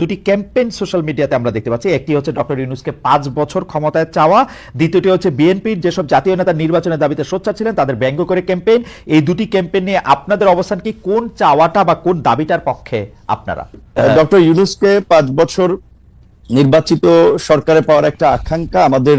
দুটি campaign social মিডিয়াতে আমরা দেখতে পাচ্ছি। একটি হচ্ছে ডক্টর ইউনুসকে পাঁচ বছর ক্ষমতায় চাওয়া, দ্বিতীয়টি হচ্ছে বিএনপির যেসব জাতীয় নেতা নির্বাচনের দাবিতে সোচ্চার ছিলেন, তাদের ব্যঙ্গ করে ক্যাম্পেইন। এই দুটি ক্যাম্পেইন নিয়ে আপনাদের অবস্থান কি? কোন চাওয়াটা বা কোন দাবিটার পক্ষে আপনারা? ডক্টর ইউনুসকে পাঁচ বছর নির্বাচিত সরকারে পাওয়ার একটা আকাঙ্ক্ষা আমাদের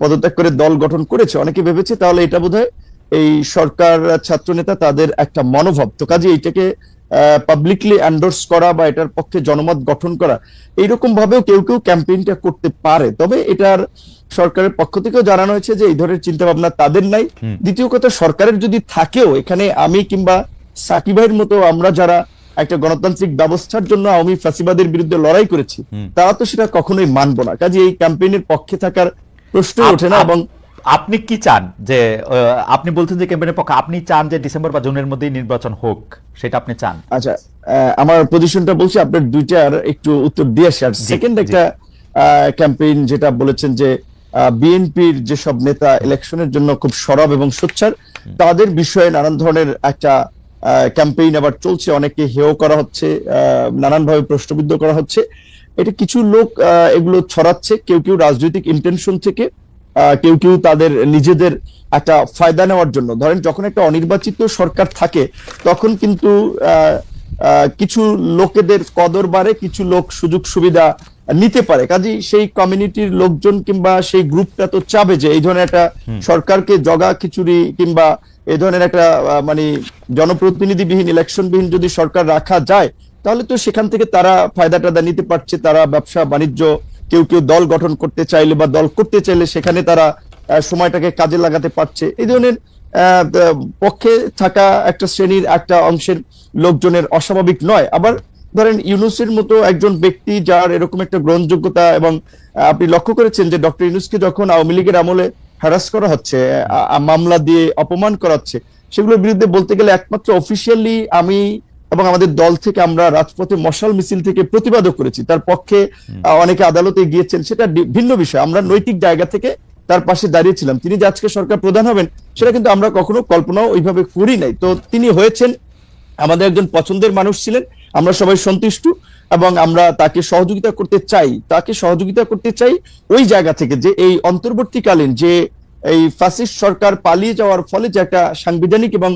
পদত্যাগ করে দল গঠন করেছে অনেকে ভেবেছে তাহলে এটা বোধহয় এই সরকার ছাত্র নেতা তাদের একটা মনোভাব। তো কাজে এইটাকে পাবলিকলি এন্ডোর্স করা বা এটার পক্ষে জনমত গঠন করা এইরকম ভাবেও কেউ কেউ ক্যাম্পেইনটা করতে পারে। তবে এটার সরকারের পক্ষ থেকেও জানানো হয়েছে যে এই ধরনের চিন্তা ভাবনা তাদের নাই। দ্বিতীয় কথা সরকারের যদি থাকেও এখানে আমি কিংবা সাকিব ভাইয়ের মতো আমরা যারা একটা গণতান্ত্রিক ব্যবস্থার জন্য আওয়ামী ফ্যাসিবাদের বিরুদ্ধে লড়াই করেছি তারা তো সেটা কখনোই মানবো না। কাজে এই ক্যাম্পেইনের পক্ষে থাকার প্রশ্ন ওঠে না এবং আপনি কি চান যে আপনি বলছেন যে ক্যাম্পেইনের পক্ষে আপনি চান যে ডিসেম্বর বা জুনের মধ্যেই নির্বাচন হোক সেটা আপনি চান? আচ্ছা আমার পজিশনটা বলছি আপনার দুইটার একটু উত্তর দিয়ে আসি। আর সেকেন্ড একটা ক্যাম্পেইন যেটা বলেছেন যে বিএনপির যেসব নেতা ইলেকশনের জন্য খুব সরব এবং সোচ্চার তাদের বিষয়ে নানান ধরনের একটা ক্যাম্পেইন আবার চলছে। অনেকে হেয় করা হচ্ছে নানানভাবে প্রশ্নবিদ্ধ করা হচ্ছে। এটা কিছু লোক এগুলো ছড়াচ্ছে। কেউ কেউ রাজনৈতিক ইন্টেনশন থেকে কেউ কেউ তাদের নিজেদের একটা ফায়দা নেওয়ার জন্য। ধরেন, যখন একটা অনির্বাচিত সরকার থাকে, তখন কিন্তু কিছু লোকেদের কদর বাড়ে, কিছু লোক সুযোগ সুবিধা নিতে পারে। কাজেই সেই কমিউনিটির লোকজন কিংবা সেই গ্রুপটা তো চাবে যে এই ধরনের একটা সরকারকে জগা খিচুড়ি কিংবা এই ধরনের একটা মানে জনপ্রতিনিধিবিহীন ইলেকশনবিহীন যদি সরকার রাখা যায় তাহলে তো সেখান থেকে তারা ফায়দা টায়দা নিতে পারছে। তারা ব্যবসা বাণিজ্য কেউ কেউ দল গঠন করতে চাইলে বা দল করতে চাইলে সেখানে তারা সময়টাকে কাজে লাগাতে পারছে। এই ধরনের পক্ষে থাকা একটা শ্রেণির একটা অংশের লোকজনের অস্বাভাবিক নয়। আবার ধরেন ইউনুসের মতো একজন ব্যক্তি যার এরকম একটা গ্রহণযোগ্যতা এবং আপনি লক্ষ্য করেছেন যে ডক্টর ইউনুসকে যখন আওয়ামী লীগের আমলে হ্যারাস করা হচ্ছে মামলা দিয়ে অপমান করা হচ্ছে সেগুলোর বিরুদ্ধে বলতে গেলে একমাত্র অফিসিয়ালি আমি এবং আমাদের দল থেকে আমরা রাজপথে মশাল মিছিল থেকে প্রতিবাদও করেছি। তার পক্ষে অনেকে আদালতে গিয়েছেন সেটা ভিন্ন বিষয়। আমরা নৈতিক জায়গা থেকে তার পাশে দাঁড়িয়েছিলাম। তিনি যে আজকে সরকার প্রধান হবেন সেটা কিন্তু আমরা কখনো কল্পনাও ওইভাবে করি নাই। তো তিনি হয়েছেন আমাদের একজন পছন্দের মানুষ ছিলেন আমরা সবাই সন্তুষ্ট এবং আমরা তাকে সহযোগিতা করতে চাই, তাকে সহযোগিতা করতে চাই ওই জায়গা থেকে যে এই অন্তর্বর্তীকালীন যে এই ফ্যাসিস্ট সরকার পালিয়ে যাওয়ার ফলে যে একটা সাংবিধানিক এবং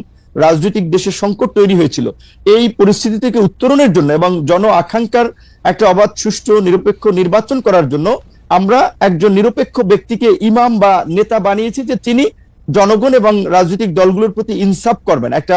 রাজনৈতিক দেশের সংকট তৈরি হয়েছিল, এই পরিস্থিতি থেকে উত্তরণের জন্য এবং জন আকাঙ্ক্ষার একটা অবাধ, সুষ্ঠু, নিরপেক্ষ নির্বাচন করার জন্য আমরা একজন নিরপেক্ষ ব্যক্তিকে ইমাম বা নেতা বানিয়েছি যে তিনি জনগণ এবং রাজনৈতিক দলগুলোর প্রতি ইনসাফ করবেন। একটা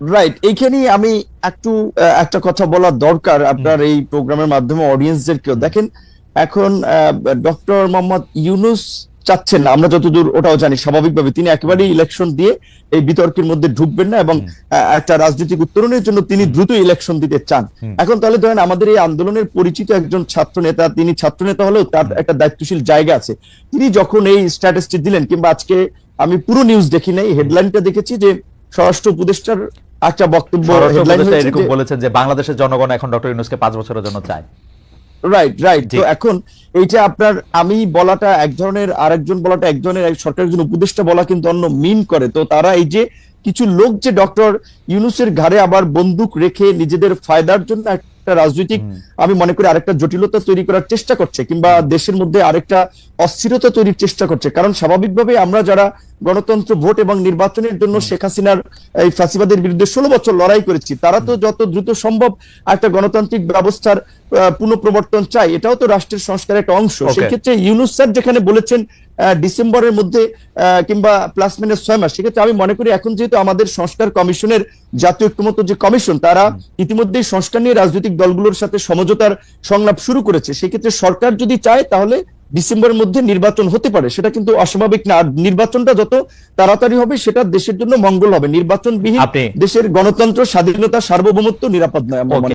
রাইট এইখানেই আমি একটু একটা কথা বলা দরকার আপনার এই প্রোগ্রামের মাধ্যমে অডিয়েন্সদেরকেও দেখেন এখন ডক্টর মোহাম্মদ ইউনুস চাচ্ছেন না আমরা যতদূর ওটাও জানি স্বাভাবিকভাবে তিনি একেবারেই ইলেকশন দিয়ে এই বিতর্কের মধ্যে ঢুকবেন না এবং একটা রাজনৈতিক উত্তরণের জন্য তিনি দ্রুত ইলেকশন দিতে চান। এখন তাহলে ধরেন আমাদের এই আন্দোলনের পরিচিত একজন ছাত্র নেতা তিনি ছাত্র নেতা হলেও তার একটা দায়িত্বশীল জায়গা আছে। তিনি যখন এই স্ট্যাটাসটি দিলেন কিংবা আজকে আমি পুরো নিউজ দেখি নাই হেডলাইনটা দেখেছি যে স্বরাষ্ট্র উপদেষ্টার একটা বক্তব্য হেডলাইন হচ্ছে এরকম বলেছেন যে বাংলাদেশের জনগণ এখন ডক্টর ইউনুসকে পাঁচ বছরের জন্য চায়। Right right. তো এখন এইটা আপনার আমি বলাটা এক ধরনের আরেকজন বলাটা একজনের ধরনের এক সরকারের জন্য উপদেষ্টা বলা কিন্তু অন্য মিন করে। তো তারা এই যে কিছু লোক যে ডক্টর ইউনুসের ঘাড়ে আবার বন্দুক রেখে নিজেদের ফায়দার জন্য একটা রাজনৈতিক আমি মনে করি আরেকটা জটিলতা তৈরি করার চেষ্টা করছে কিংবা দেশের মধ্যে আরেকটা অস্থিরতা তৈরির চেষ্টা করছে। কারণ স্বাভাবিকভাবে আমরা যারা গণতন্ত্র ভোট এবং নির্বাচনের জন্য শেখ হাসিনার এই ফাঁসিবাদের বিরুদ্ধে ষোলো বছর লড়াই করেছি তারা তো যত দ্রুত সম্ভব একটা গণতান্ত্রিক ব্যবস্থার পুনঃপ্রবর্তন চাই এটাও তো রাষ্ট্রের সংস্কারের একটা অংশ। সেক্ষেত্রে ইউনুস স্যার যেখানে বলেছেন ডিসেম্বরের মধ্যে কিংবা প্লাস মাইনাস ছয় মাস। সেক্ষেত্রে আমি মনে করি এখন যেহেতু আমাদের সংস্কার কমিশনের জাতীয় ঐক্যমত যে কমিশন তারা ইতিমধ্যেই সংস্কার নিয়ে রাজনৈতিক দলগুলোর সাথে সমঝোতার সংলাপ শুরু করেছে। সেক্ষেত্রে সরকার যদি চায় তাহলে ডিসেম্বরের মধ্যে নির্বাচন হতে পারে। সেটা কিন্তু অস্বাভাবিক না। নির্বাচনটা যত তাড়াতাড়ি হবে সেটা দেশের জন্য মঙ্গল হবে। নির্বাচনবিহীন আপনি- দেশের গণতন্ত্র স্বাধীনতা সার্বভৌমত্ব নিরাপদ নয় আমরা